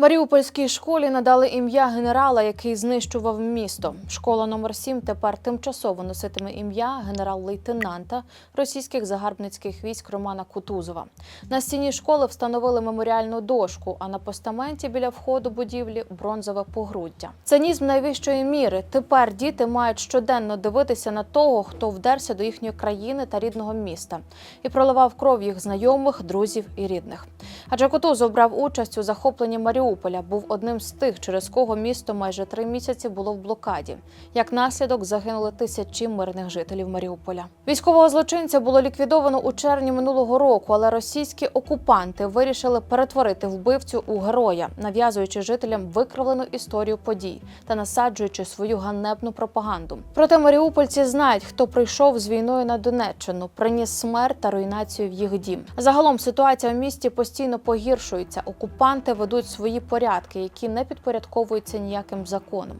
Маріупольській школі надали ім'я генерала, який знищував місто. Школа номер 7 тепер тимчасово носитиме ім'я генерал-лейтенанта російських загарбницьких військ Романа Кутузова. На стіні школи встановили меморіальну дошку, а на постаменті біля входу будівлі бронзове погруддя. Цинізм найвищої міри. Тепер діти мають щоденно дивитися на того, хто вдерся до їхньої країни та рідного міста і проливав кров їх знайомих, друзів і рідних. Адже Кутузов брав участь у захопленні Маріуполя, був одним з тих, через кого місто майже три місяці було в блокаді. Як наслідок загинули тисячі мирних жителів Маріуполя. Військового злочинця було ліквідовано у червні минулого року, але російські окупанти вирішили перетворити вбивцю у героя, нав'язуючи жителям викривлену історію подій та насаджуючи свою ганебну пропаганду. Проте маріупольці знають, хто прийшов з війною на Донеччину, приніс смерть та руйнацію в їх дім. Загалом ситуація в місті постійно погіршується. Окупанти ведуть свої порядки, які не підпорядковуються ніяким законом.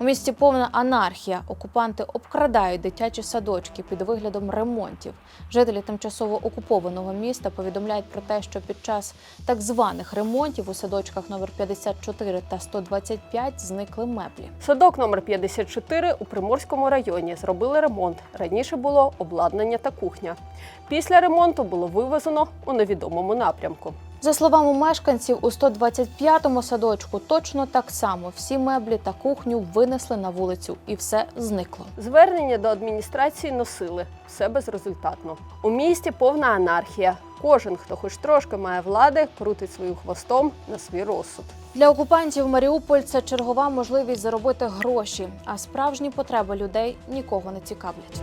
У місті повна анархія. Окупанти обкрадають дитячі садочки під виглядом ремонтів. Жителі тимчасово окупованого міста повідомляють про те, що під час так званих ремонтів у садочках номер 54 та 125 зникли меблі. Садок номер 54 у Приморському районі зробили ремонт. Раніше було обладнання та кухня. Після ремонту було вивезено у невідомому напрямку. За словами мешканців, у 125-му садочку точно так само всі меблі та кухню винесли на вулицю, і все зникло. Звернення до адміністрації носили все безрезультатно. У місті повна анархія. Кожен, хто хоч трошки має влади, крутить своїм хвостом на свій розсуд. Для окупантів Маріуполь це чергова можливість заробити гроші, а справжні потреби людей нікого не цікавлять.